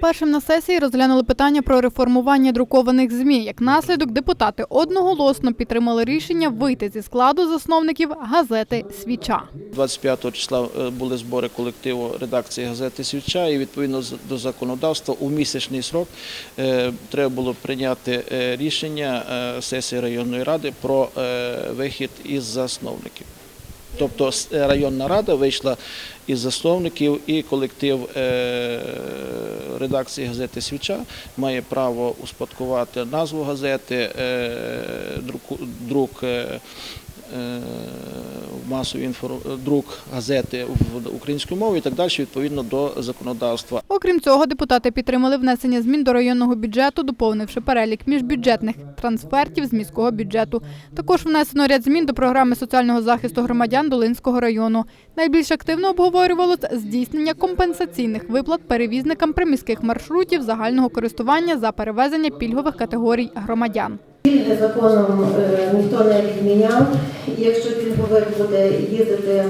Першим на сесії розглянули питання про реформування друкованих ЗМІ. Як наслідок, депутати одноголосно підтримали рішення вийти зі складу засновників газети Свіча. 25 числа е, були збори колективу редакції газети Свіча, і відповідно до законодавства у місячний срок е, треба було прийняти е, рішення сесії районної ради про вихід із засновників. Тобто районна рада вийшла із засновників і колектив редакції газети Свіча має право успадкувати назву газети, е, друк е, е, масові інфор- друк газети в українською мовою і так далі відповідно до законодавства. Окрім цього, депутати підтримали внесення змін до районного бюджету, доповнивши перелік міжбюджетних трансфертів з міського бюджету. Також внесено ряд змін до програми соціального захисту громадян Долинського району. Найбільш активно обговорювалось здійснення компенсаційних виплат перевізникам приміських маршрутів загального користування за перевезення пільгових категорій громадян. Пільги законом е, ніхто не відміняв. І якщо пільговик буде їздити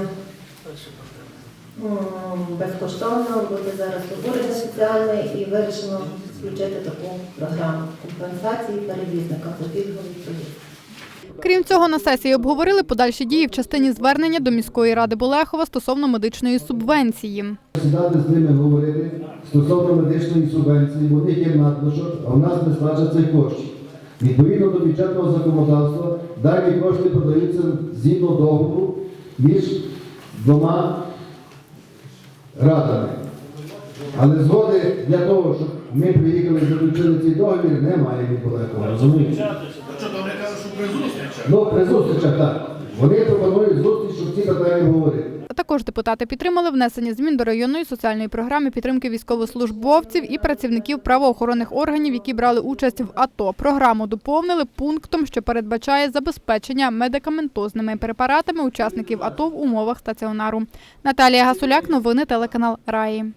безкоштовно, буде зараз обурення соціальне і вирішено включити таку програму компенсації перевізникам за пільговий проїзд. Крім цього, на сесії обговорили подальші дії в частині звернення до міської ради Болехова стосовно медичної субвенції. Сідати з ними говорити стосовно медичної субвенції, бо в них є надлишок, а в нас не стачать цих коштів. Відповідно до бюджетного законодавства, дані кошти подаються згідно договору між двома радами. Але згоди для того, щоб ми приїхали і заключили цей договір, немає Ніколаєва, розумієте? Ну, при зустрічах, так. Вони пропонують зустріч, щоб ці питання говорити. Також депутати підтримали внесення змін до районної соціальної програми підтримки військовослужбовців і працівників правоохоронних органів, які брали участь в АТО. Програму доповнили пунктом, що передбачає забезпечення медикаментозними препаратами учасників АТО в умовах стаціонару. Наталія Гасуляк, новини телеканал Раї.